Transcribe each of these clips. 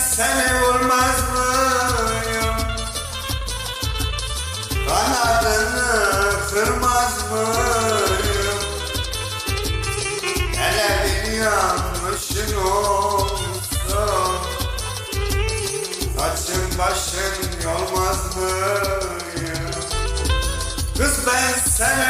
Seni vurmaz mıyım? Kanadını kırmaz mıyım? Hele bir yanlışın olsun Saçın başın yolmaz mıyım? Kız ben seni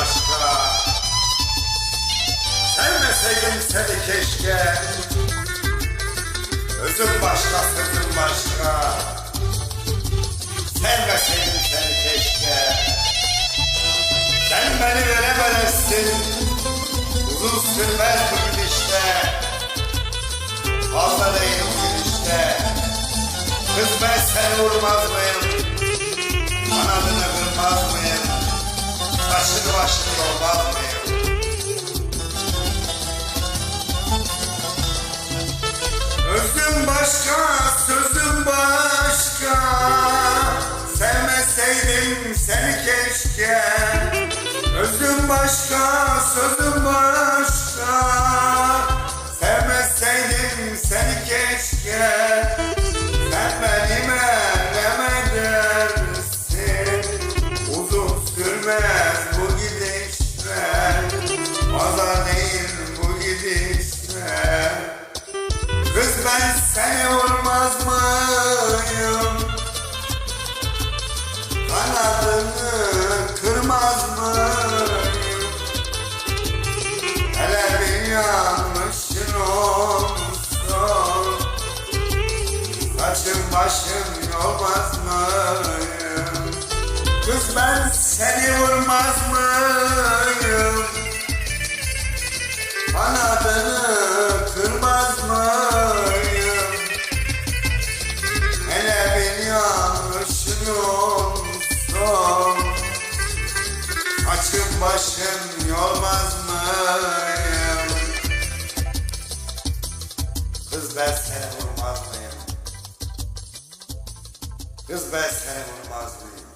Başka. Sevmeseydim seni keşke. Özüm başka, sözüm başka. Sevmeseydim seni keşke. Sen beni veremezsin. Uzun sürmez bu gidişte. Fazla değil bu gidişte. Kız ben seni vurmaz mıyım? Kanadını kırmaz mıyım? Başını yolmaz mıyım? Özüm başka, sözüm başka. Sevmeseydim seni keşke. Özüm başka, sözüm başka. Sevmeseydim seni keşke. Sen benime demedersin Uzun sürmez ben seni vurmaz mıyım? Kanadını kırmaz mıyım? Hele bir yanlışın olsun Saçın başın yolmaz mıyım? Kız ben seni vurmaz mıyım? Kanadını başın yolmaz mıyım? Kız ben seni vurmaz mıyım? Kız ben seni vurmaz mıyım?